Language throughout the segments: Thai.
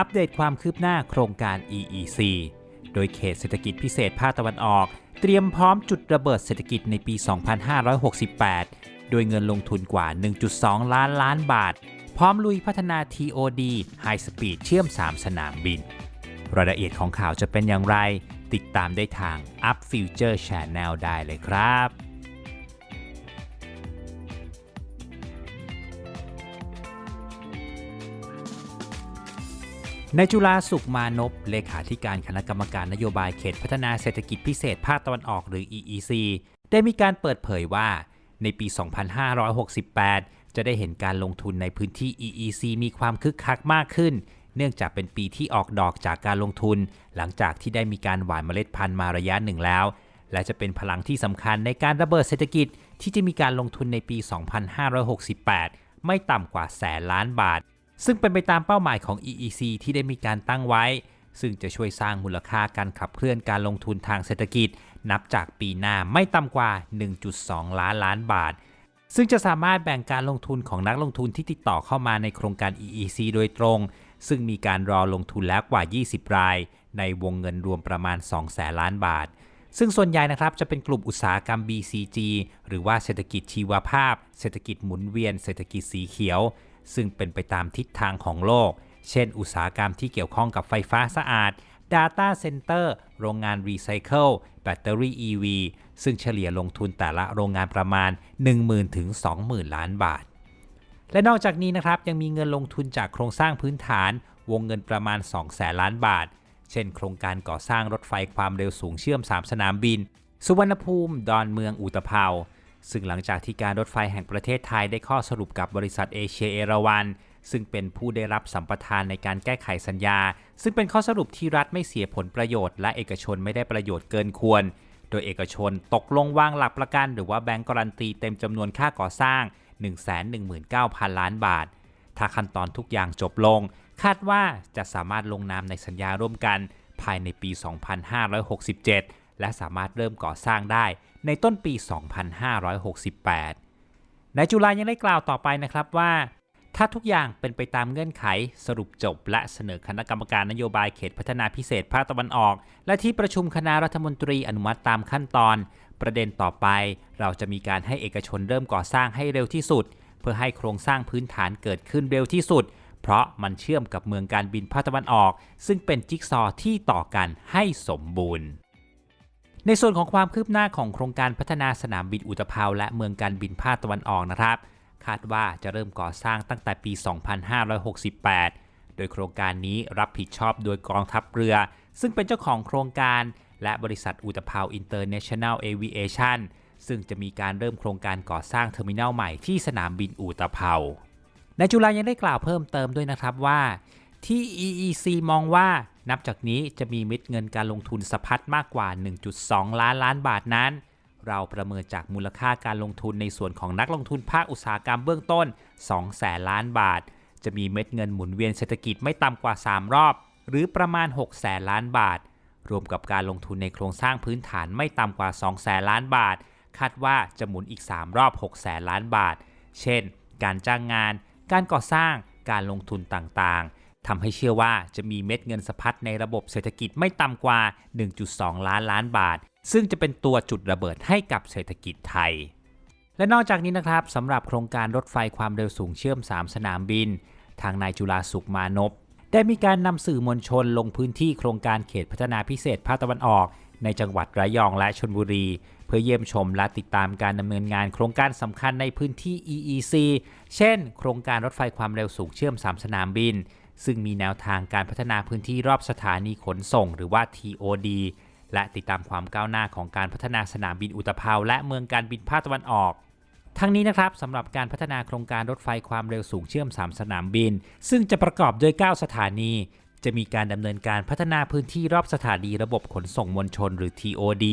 อัปเดตความคืบหน้าโครงการ EEC โดยเขตเศรษฐกิจพิเศษภาคตะวันออก เตรียมพร้อมจุดระเบิดเศรษฐกิจในปี 2568 โดยเงินลงทุนกว่า 1.2 ล้านล้านบาท พร้อมลุยพัฒนา TOD High Speed เชื่อม 3 สนามบิน รายละเอียดของข่าวจะเป็นอย่างไร ติดตามได้ทาง Up Future Channel ได้เลยครับ ในจุฬาสุขมานพเลขาธิการคณะกรรมการนโยบายเขตพัฒนาเศรษฐกิจพิเศษภาคตะวันออกหรือ EEC ได้มีการเปิดเผยว่า ในปี 2568 จะได้เห็นการลงทุนในพื้นที่ EEC มีความคึกคักมากขึ้น เนื่องจากเป็นปีที่ออกดอกจากการลงทุน หลังจากที่ได้มีการหว่านเมล็ดพันธุ์มาระยะหนึ่งแล้ว และจะเป็นพลังที่สำคัญในการระเบิดเศรษฐกิจที่จะมีการลงทุนในปี 2568 ไม่ต่ำกว่าแสนล้านบาท ซึ่งเป็นไปตามเป้าหมายของ EEC ที่ได้มีการตั้งไว้ ซึ่งจะช่วยสร้างมูลค่าการขับเคลื่อนการลงทุนทางเศรษฐกิจ นับจากปีหน้าไม่ต่ำกว่า 1.2 ล้านล้านบาท ซึ่งจะสามารถแบ่งการลงทุนของนักลงทุนที่ติดต่อเข้ามาในโครงการ EEC โดยตรง ซึ่งมีการรอลงทุนแล้วกว่า 20 ราย ในวงเงินรวมประมาณ 2 แสนล้านบาทซึ่งส่วนใหญ่นะครับจะเป็นกลุ่มอุตสาหกรรม BCG หรือว่าเศรษฐกิจชีวภาพ เศรษฐกิจหมุนเวียน เศรษฐกิจสีเขียว ซึ่งเป็นไปตามทิศทางของโลก เช่น อุตสาหกรรมที่เกี่ยวข้องกับไฟฟ้าสะอาด Data Center โรงงานรีไซเคิลแบตเตอรี่ EV ซึ่งเฉลี่ยลงทุนแต่ละโรงงานประมาณ 10,000ถึง20,000 ล้านบาท และนอกจากนี้นะครับยังมีเงินลงทุนจากโครงสร้างพื้นฐานวงเงินประมาณ2แสนล้านบาท เช่น โครงการก่อสร้างรถไฟความเร็วสูงเชื่อม 3 สนามบิน สุวรรณภูมิ ดอนเมืองอุตภเปา ซึ่งหลังจากที่การรถไฟแห่งประเทศไทยได้ข้อสรุปกับบริษัทเอเชียเอราวัน ซึ่งเป็นผู้ได้รับสัมปทานในการแก้ไขสัญญา ซึ่งเป็นข้อสรุปที่รัฐไม่เสียผลประโยชน์ และเอกชนไม่ได้ประโยชน์เกินควร โดยเอกชนตกลงวางหลักประกัน หรือว่าแบงก์การันตีเต็มจำนวนค่าก่อสร้าง 119,000 ล้านบาท ถ้าขั้นตอนทุกอย่างจบลง คาดว่าจะสามารถลงนามในสัญญาร่วมกัน ภายในปี 2567 และสามารถเริ่มก่อสร้างได้ ในต้นปี 2568 นายจุลายังได้กล่าวต่อไปนะครับว่า ถ้าทุกอย่างเป็นไปตามเงื่อนไขสรุปจบ และเสนอคณะกรรมการนโยบายเขตพัฒนาพิเศษภาคตะวันออก และที่ประชุมคณะรัฐมนตรีอนุมัติตามขั้นตอน ประเด็นต่อไป เราจะมีการให้เอกชนเริ่มก่อสร้างให้เร็วที่สุด เพื่อให้โครงสร้างพื้นฐานเกิดขึ้นเร็วที่สุดเพราะมันเชื่อมกับเมืองการบินภาคตะวันออก ซึ่งเป็นจิ๊กซอที่ต่อกันให้สมบูรณ์ ในส่วนของความคืบหน้าของโครงการพัฒนาสนามบินอุตภเปาและเมืองการบินภาคตะวันออกนะครับ คาดว่าจะเริ่มก่อสร้างตั้งแต่ปี 2568 โดยโครงการนี้รับผิดชอบโดยกองทัพเรือ ซึ่งเป็นเจ้าของโครงการ และบริษัทอุตภเปาอินเตอร์เนชั่นแนลเอวิเอชันซึ่งจะมีการเริ่มโครงการก่อสร้างเทอร์มินอลใหม่ที่สนามบินอุตภเปานายจุลายังได้กล่าวเพิ่มเติมด้วยนะครับว่าที่ EEC มองว่า นับจากนี้จะมีม็ดเงินการลงทุนสะพัดมากกว่า 1.2 ล้านล้านบาทนั้น เราประเมินจากมูลค่าการลงทุนในส่วนของนักลงทุนภาคอุตสาหกรรมเบื้องต้น 2 แสนล้านบาท จะมีเม็ดเงินหมุนเวียนเศรษฐกิจไม่ต่ำกว่า 3 รอบ หรือประมาณ 6 แสนล้านบาท รวมกับการลงทุนในโครงสร้างพื้นฐานไม่ต่ำกว่า 2 แสนล้านบาท คาดว่าจะหมุนอีก 3 รอบ 6 แสนล้านบาท เช่น การจ้างงาน การก่อสร้าง การลงทุนต่างๆ ทำให้เชื่อว่าจะมีเม็ดเงินสะพัดในระบบเศรษฐกิจไม่ต่ำกว่า 1.2 ล้านล้านบาท ซึ่งจะเป็นตัวจุดระเบิดให้กับเศรษฐกิจไทย และนอกจากนี้นะครับสำหรับโครงการรถไฟความเร็วสูงเชื่อม 3 สนามบิน ทางนายจุลาสุขมานพได้มีการนำสื่อมวลชนลงพื้นที่โครงการเขตพัฒนาพิเศษภาคตะวันออก ในจังหวัดระยองและชลบุรี เพื่อเยี่ยมชมและติดตามการดำเนินงานโครงการสำคัญในพื้นที่ EEC เช่น โครงการรถไฟความเร็วสูงเชื่อม 3 สนามบิน ซึ่งมีแนวทางการพัฒนาพื้นที่รอบสถานีขนส่ง หรือว่า TOD และติดตามความก้าวหน้าของการพัฒนาสนามบินอุตภเปาและเมืองการบินภาคตะวันออก ทั้งนี้นะครับสำหรับการพัฒนาโครงการรถไฟความเร็วสูงเชื่อม 3 สนามบิน ซึ่งจะประกอบด้วย 9 สถานี จะมีการดำเนินการพัฒนาพื้นที่รอบสถานีระบบขนส่งมวลชน หรือ TOD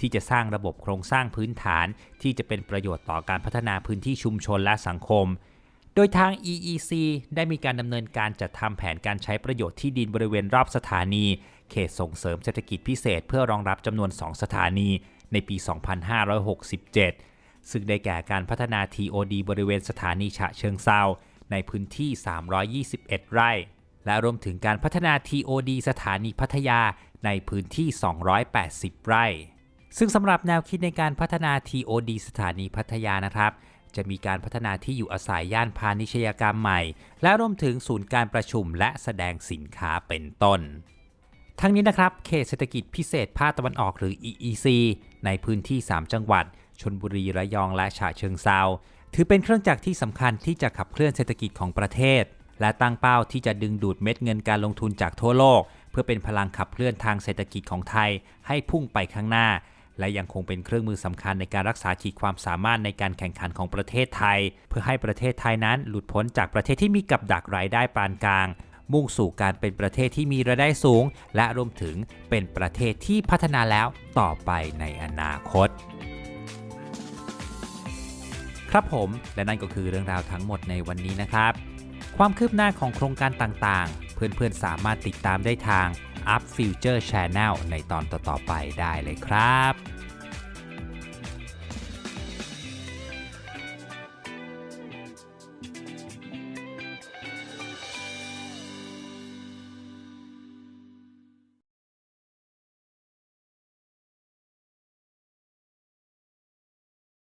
ที่จะสร้างระบบโครงสร้างพื้นฐาน ที่จะเป็นประโยชน์ต่อการพัฒนาพื้นที่ชุมชนและสังคม โดยทาง EEC ได้มีการดำเนินการจัดทำแผนการใช้ประโยชน์ที่ดินบริเวณรอบสถานี เขตส่งเสริมเศรษฐกิจพิเศษเพื่อรองรับจำนวน 2 สถานีในปี 2567 ซึ่งได้แก่การพัฒนา TOD บริเวณสถานีฉะเชิงเซาในพื้นที่ 321 ไร่ และรวมถึงการพัฒนา TOD สถานีพัทยาในพื้นที่ 280 ไร่ ซึ่งสำหรับแนวคิดในการพัฒนา TOD สถานีพัทยานะครับ จะมีการพัฒนาที่อยู่อาศัยย่านพาณิชยกรรมใหม่ และรวมถึงศูนย์การประชุมและแสดงสินค้าเป็นต้น ทั้งนี้นะครับ เขตเศรษฐกิจพิเศษภาคตะวันออกหรือ EEC ในพื้นที่ 3 จังหวัด ชนบุรีระยองและฉะเชิงเซาถือเป็นเครื่องจักรที่สำคัญที่จะขับเคลื่อนเศรษฐกิจของประเทศ และตั้งเป้าที่จะดึงดูดเม็ดเงินการลงทุนจากทั่วโลก เพื่อเป็นพลังขับเคลื่อนทางเศรษฐกิจของไทยให้พุ่งไปข้างหน้า และยังคงเป็นเครื่องมือสำคัญในการรักษาขีดความสามารถในการแข่งขันของประเทศไทย เพื่อให้ประเทศไทยนั้นหลุดพ้นจากประเทศที่มีกับดักรายได้ปานกลาง มุ่งสู่การเป็นประเทศที่มีรายได้สูง และรวมถึงเป็นประเทศที่พัฒนาแล้วต่อไปในอนาคตครับผม และนั่นก็คือเรื่องราวทั้งหมดในวันนี้นะครับ ความคืบหน้าของโครงการต่างๆ เพื่อนๆสามารถติดตามได้ทาง Up Future Channel ในตอนต่อๆไปได้เลยครับ